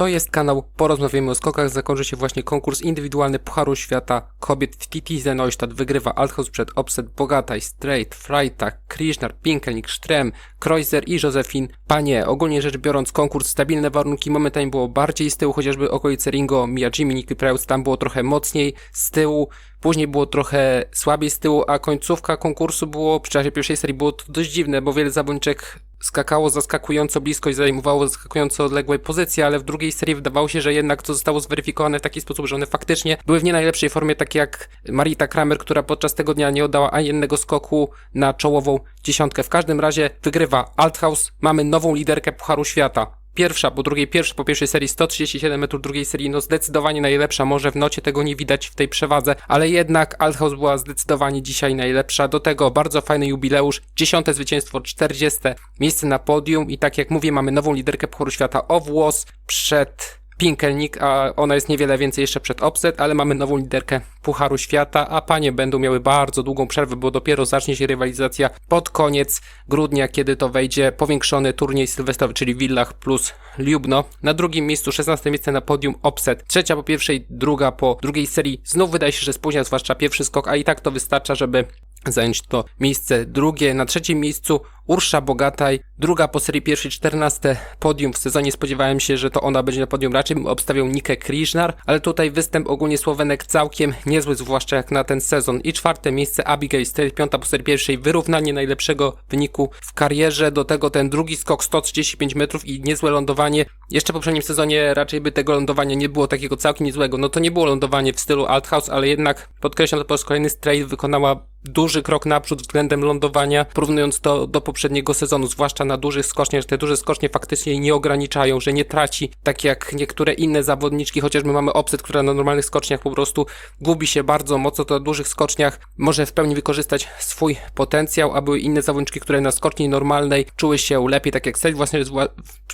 To jest kanał Porozmawiamy o skokach. Zakończy się właśnie konkurs indywidualny Pucharu Świata kobiet w TT Neustadt. Wygrywa Althaus przed Opset, Bogataj, Straight, Freitag, Krishnar, Pinkelnik, Strem, Kreuzer i Josephine Panie. Ogólnie rzecz biorąc konkurs stabilne warunki. Momentami było bardziej z tyłu, chociażby okolice Ringo, Miyajimi, Nicky Preutz, tam było trochę mocniej z tyłu. Później było trochę słabiej z tyłu, a końcówka konkursu było, przy czasie pierwszej serii było to dość dziwne, bo wiele zawodniczek skakało zaskakująco blisko i zajmowało zaskakująco odległe pozycje, ale w drugiej serii wydawało się, że jednak to zostało zweryfikowane w taki sposób, że one faktycznie były w nie najlepszej formie, tak jak Marita Kramer, która podczas tego dnia nie oddała ani jednego skoku na czołową dziesiątkę. W każdym razie wygrywa Althaus, mamy nową liderkę Pucharu Świata. Pierwsza, po drugiej, pierwsza po pierwszej serii 137 metrów, drugiej serii no zdecydowanie najlepsza, może w nocie tego nie widać w tej przewadze, ale jednak Althaus była zdecydowanie dzisiaj najlepsza, do tego bardzo fajny jubileusz, dziesiąte zwycięstwo, 40 miejsce na podium i tak jak mówię, mamy nową liderkę Pucharu Świata o włos przed Pinkelnik, a ona jest niewiele więcej jeszcze przed Opset, ale mamy nową liderkę Pucharu Świata, a panie będą miały bardzo długą przerwę, bo dopiero zacznie się rywalizacja pod koniec grudnia, kiedy to wejdzie powiększony turniej sylwestrowy, czyli Villach plus Ljubno. Na drugim miejscu 16 miejsce na podium Opset, trzecia po pierwszej, druga po drugiej serii. Znów wydaje się, że spóźnia, zwłaszcza pierwszy skok, a i tak to wystarcza, żeby zająć to miejsce drugie. Na trzecim miejscu Ursza Bogataj, druga po serii pierwszej, 14 podium w sezonie. Spodziewałem się, że to ona będzie na podium. Raczej obstawiał Nikę Kriżnar, ale tutaj występ ogólnie Słowenek całkiem niezły, zwłaszcza jak na ten sezon. I czwarte miejsce Abigail Strait, piąta po serii pierwszej, wyrównanie najlepszego wyniku w karierze. Do tego ten drugi skok 135 metrów i niezłe lądowanie. Jeszcze w poprzednim sezonie raczej by tego lądowania nie było takiego całkiem niezłego. No to nie było lądowanie w stylu Althouse, ale jednak podkreślam to po raz kolejny Strait wykonała duży krok naprzód względem lądowania, porównując to do poprzedniego sezonu, zwłaszcza na dużych skoczniach, że te duże skocznie faktycznie jej nie ograniczają, że nie traci, tak jak niektóre inne zawodniczki, chociażby mamy Opset, która na normalnych skoczniach po prostu gubi się bardzo mocno, to na dużych skoczniach może w pełni wykorzystać swój potencjał, a były inne zawodniczki, które na skoczni normalnej czuły się lepiej, tak jak Sel właśnie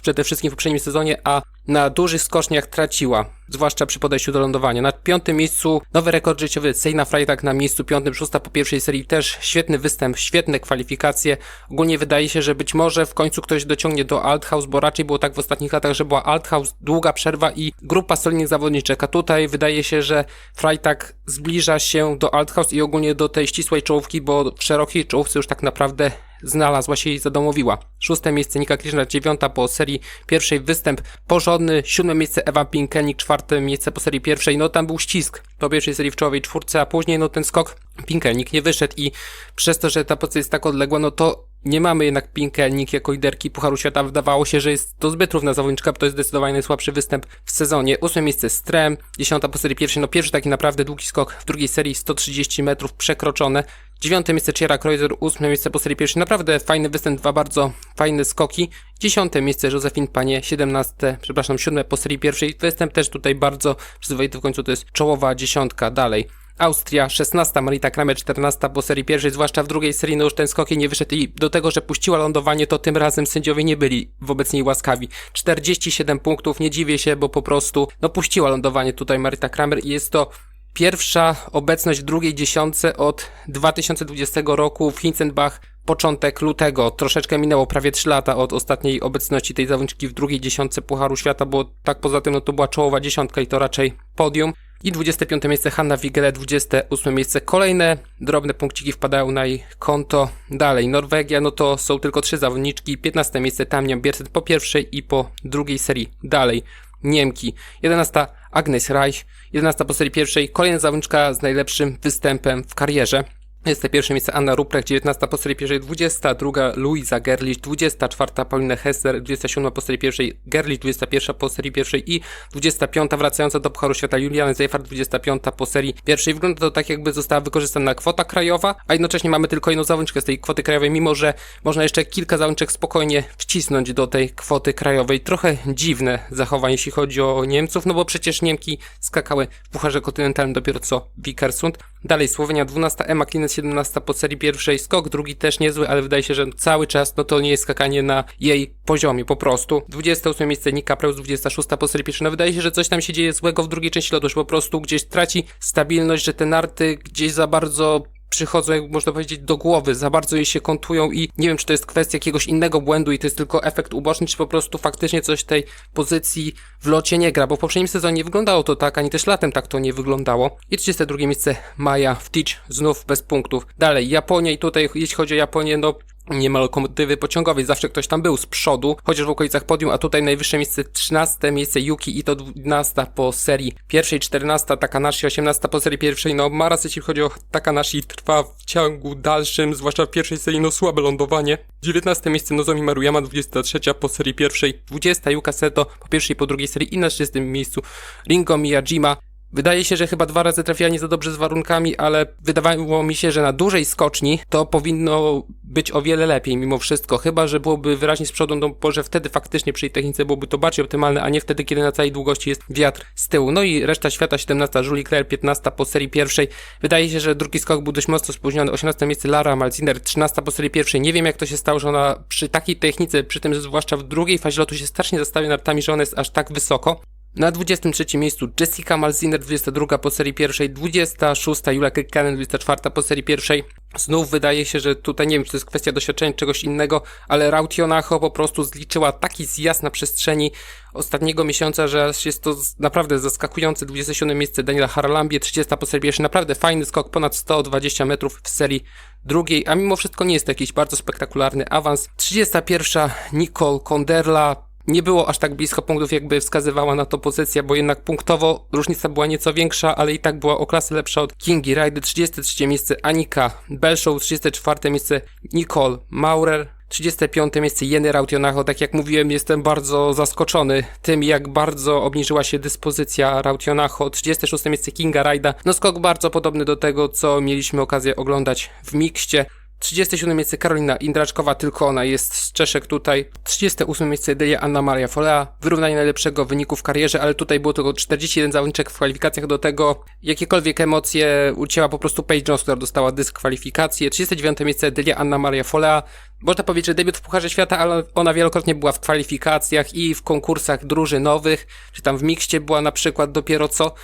przede wszystkim w poprzednim sezonie, a na dużych skoczniach traciła, zwłaszcza przy podejściu do lądowania. Na piątym miejscu nowy rekord życiowy Sejna Freitag na miejscu piątym, szósta po pierwszej serii też świetny występ, świetne kwalifikacje. Ogólnie wydaje się, że być może w końcu ktoś dociągnie do Althaus, bo raczej było tak w ostatnich latach, że była Althaus, długa przerwa i grupa solidnych zawodniczek, a tutaj wydaje się, że Freitag zbliża się do Althaus i ogólnie do tej ścisłej czołówki, bo w szerokiej czołówce już tak naprawdę znalazła się i zadomowiła. Szóste miejsce Nika Krishna, dziewiąta po serii pierwszej występ porządny, siódme miejsce Ewa Pinkelnik, czwarte miejsce po serii pierwszej, no tam był ścisk po pierwszej serii w czołowej czwórce, a później no ten skok Pinkelnik nie wyszedł i przez to, że ta pozycja jest tak odległa, no to nie mamy jednak Pinkelnik jako liderki Pucharu Świata. Wydawało się, że jest to zbyt równa zawodniczka, bo to jest zdecydowanie najsłabszy występ w sezonie. Ósme miejsce Strem, dziesiąta po serii pierwszej, no pierwszy taki naprawdę długi skok w drugiej serii 130 metrów przekroczone. Dziewiąte miejsce Ciera Kreuzer, ósme miejsce po serii pierwszej. Naprawdę fajny występ, dwa bardzo fajne skoki. Dziesiąte miejsce Josephine Panie, siedemnaste, przepraszam, siódme po serii pierwszej. Występ też tutaj bardzo przyzwoity w końcu, to jest czołowa dziesiątka dalej. Austria 16, Marita Kramer 14 po serii pierwszej, zwłaszcza w drugiej serii, no już ten skok nie wyszedł i do tego, że puściła lądowanie, to tym razem sędziowie nie byli wobec niej łaskawi. 47 punktów, nie dziwię się, bo po prostu, no puściła lądowanie tutaj Marita Kramer i jest to pierwsza obecność w drugiej dziesiątce od 2020 roku w Hinzenbach początek lutego. Troszeczkę minęło prawie 3 lata od ostatniej obecności tej zawodniczki w drugiej dziesiątce Pucharu Świata, bo tak poza tym no to była czołowa dziesiątka i to raczej podium. I 25 miejsce Hanna Wigele, 28 miejsce. Kolejne drobne punkciki wpadają na jej konto. Dalej Norwegia, no to są tylko trzy zawodniczki. 15 miejsce Tamnian Bierset po pierwszej i po drugiej serii. Dalej Niemki. 11 Agnes Reich, 11 po serii pierwszej. Kolejna zawodniczka z najlepszym występem w karierze. Jest to pierwsze miejsce Anna Ruprecht, 19 po serii pierwszej, 22 Luisa Gerlich, 24 Paulina Hesser, 27 po serii pierwszej Gerlich, 21 po serii pierwszej i 25 wracająca do Pucharu Świata Juliana Zejfert, 25 po serii pierwszej. Wygląda to tak jakby została wykorzystana kwota krajowa, a jednocześnie mamy tylko jedną zawodniczkę z tej kwoty krajowej, mimo że można jeszcze kilka zawodniczek spokojnie wcisnąć do tej kwoty krajowej. Trochę dziwne zachowanie, jeśli chodzi o Niemców, no bo przecież Niemki skakały w Pucharze Kontynentalnym dopiero co Wikersund. Dalej Słowenia 12, Emma Klines 17 po serii pierwszej, skok drugi też niezły, ale wydaje się, że cały czas no to nie jest skakanie na jej poziomie po prostu. 28 miejsce Nika Preus, 26 po serii pierwszej, no wydaje się, że coś tam się dzieje złego w drugiej części lotu, że po prostu gdzieś traci stabilność, że te narty gdzieś za bardzo przychodzą, jak można powiedzieć, do głowy, za bardzo jej się kontują i nie wiem, czy to jest kwestia jakiegoś innego błędu i to jest tylko efekt uboczny, czy po prostu faktycznie coś tej pozycji w locie nie gra, bo w poprzednim sezonie nie wyglądało to tak, ani też latem tak to nie wyglądało. I 32 miejsce Maja w Teach, znów bez punktów. Dalej, Japonia i tutaj, jeśli chodzi o Japonię, no nie ma lokomotywy pociągowej, zawsze ktoś tam był z przodu, chociaż w okolicach podium, a tutaj najwyższe miejsce 13, miejsce Yuki i to 12 po serii pierwszej, 14 Takanashi, 18 po serii pierwszej, no Maras jeśli chodzi o Takanashi trwa w ciągu dalszym, zwłaszcza w pierwszej serii, no słabe lądowanie. 19 miejsce Nozomi Maruyama, 23 po serii pierwszej, 20 Yuka Seto po pierwszej i po drugiej serii i na 30 miejscu Ringo Miyajima, Wydaje się, że chyba dwa razy trafiła nie za dobrze z warunkami, ale wydawało mi się, że na dużej skoczni to powinno być o wiele lepiej mimo wszystko. Chyba, że byłoby wyraźnie z przodu, no bo że wtedy faktycznie przy tej technice byłoby to bardziej optymalne, a nie wtedy, kiedy na całej długości jest wiatr z tyłu. No i reszta świata 17, Julie Claire 15 po serii pierwszej. Wydaje się, że drugi skok był dość mocno spóźniony. 18 miejsce Lara Malziner 13 po serii pierwszej. Nie wiem jak to się stało, że ona przy takiej technice, przy tym, zwłaszcza w drugiej fazie lotu się strasznie zastawia nartami, że ona jest aż tak wysoko. Na 23 miejscu Jessica Malziner, 22 po serii pierwszej, 26 Julia Kekkanen, 24 po serii pierwszej. Znów wydaje się, że tutaj nie wiem, czy to jest kwestia doświadczenia czegoś innego, ale Rautionacho po prostu zliczyła taki zjazd na przestrzeni ostatniego miesiąca, że jest to naprawdę zaskakujące. 27 miejsce Daniela Haralambie, 30 po serii pierwszej, naprawdę fajny skok, ponad 120 metrów w serii drugiej, a mimo wszystko nie jest to jakiś bardzo spektakularny awans. 31 Nicole Konderla, nie było aż tak blisko punktów, jakby wskazywała na to pozycja, bo jednak punktowo różnica była nieco większa, ale i tak była o klasę lepsza od Kingi Rajdy. 33 miejsce Anika Belshow, 34 miejsce Nicole Maurer, 35 miejsce Jeny Rautionacho. Tak jak mówiłem, jestem bardzo zaskoczony tym, jak bardzo obniżyła się dyspozycja Rautionacho. 36 miejsce Kinga Rajda. No skok bardzo podobny do tego, co mieliśmy okazję oglądać w mikście. 37 miejsce Karolina Indraczkowa, tylko ona jest z Czeszek tutaj. 38 miejsce Delia Anna Maria Folea. Wyrównanie najlepszego wyniku w karierze, ale tutaj było tylko 41 zawodniczek w kwalifikacjach do tego. Jakiekolwiek emocje ucięła po prostu Paige Jones, która dostała dyskwalifikację. 39 miejsce Delia Anna Maria Folea. Można powiedzieć, że debiut w Pucharze Świata, ale ona wielokrotnie była w kwalifikacjach i w konkursach drużynowych, czy tam w mikście była na przykład dopiero co.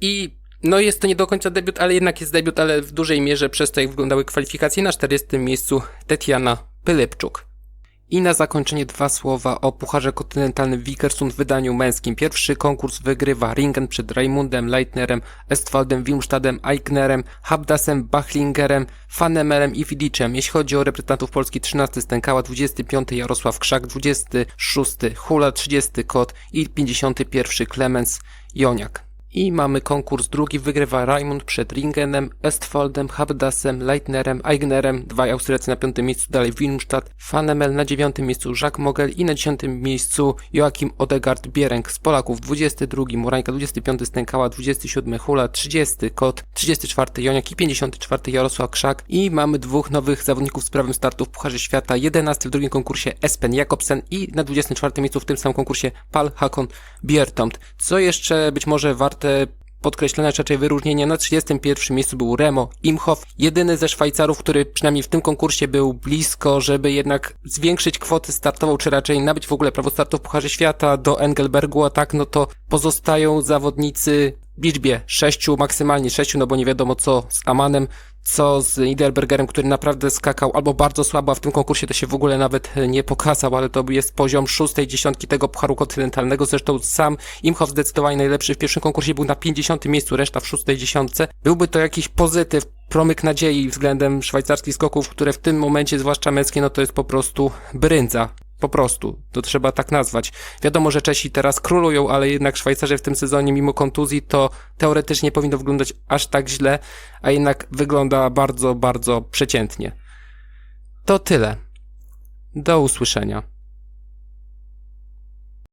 I no jest to nie do końca debiut, ale jednak jest debiut, ale w dużej mierze przez to, jak wyglądały kwalifikacje. Na 40. miejscu Tetiana Pylypczuk. I na zakończenie dwa słowa o Pucharze Kontynentalnym Wikersund w wydaniu męskim. Pierwszy konkurs wygrywa Ringen przed Raimundem Leitnerem, Estwaldem Wilmstadem, Eichnerem, Habdasem, Bachlingerem, Fanemerem i Widiczem. Jeśli chodzi o reprezentantów Polski 13 Stękała, 25 Jarosław Krzak, 26 Hula, 30 Kot i 51 Klemens Joniak. I mamy konkurs drugi, wygrywa Raimund przed Ringenem, Estfoldem, Habdasem, Leitnerem, Eignerem, dwaj Austriacy na piątym miejscu, dalej Wilmstadt, Fanemel na dziewiątym miejscu, Jacques Mogel i na dziesiątym miejscu Joachim Odegard Bierenk z Polaków, 22 Morańka, 25 Stękała, 27 Hula, 30 Kot, 34 Joniak i 54 Jarosław Krzak. I mamy dwóch nowych zawodników z prawem startu w Pucharze Świata, 11 w drugim konkursie Espen Jakobsen i na 24 miejscu w tym samym konkursie Pal Hakon Biertomt. Co jeszcze być może warte podkreślone, czy raczej wyróżnienie. Na 31 miejscu był Remo Imhoff, jedyny ze Szwajcarów, który przynajmniej w tym konkursie był blisko, żeby jednak zwiększyć kwoty startową, czy raczej nabyć w ogóle prawo startu w Pucharze Świata do Engelbergu, a tak no to pozostają zawodnicy w liczbie sześciu, maksymalnie sześciu, no bo nie wiadomo co z Amanem, co z Niederbergerem, który naprawdę skakał albo bardzo słabo, a w tym konkursie to się w ogóle nawet nie pokazał, ale to jest poziom szóstej dziesiątki tego Pucharu Kontynentalnego. Zresztą sam Imhoff zdecydowanie najlepszy w pierwszym konkursie był na 50 miejscu, reszta w szóstej dziesiątce. Byłby to jakiś pozytyw, promyk nadziei względem szwajcarskich skoków, które w tym momencie, zwłaszcza męskie, no to jest po prostu bryndza. Po prostu, to trzeba tak nazwać. Wiadomo, że Czesi teraz królują, ale jednak Szwajcarzy w tym sezonie, mimo kontuzji, to teoretycznie powinno wyglądać aż tak źle, a jednak wygląda bardzo, bardzo przeciętnie. To tyle. Do usłyszenia.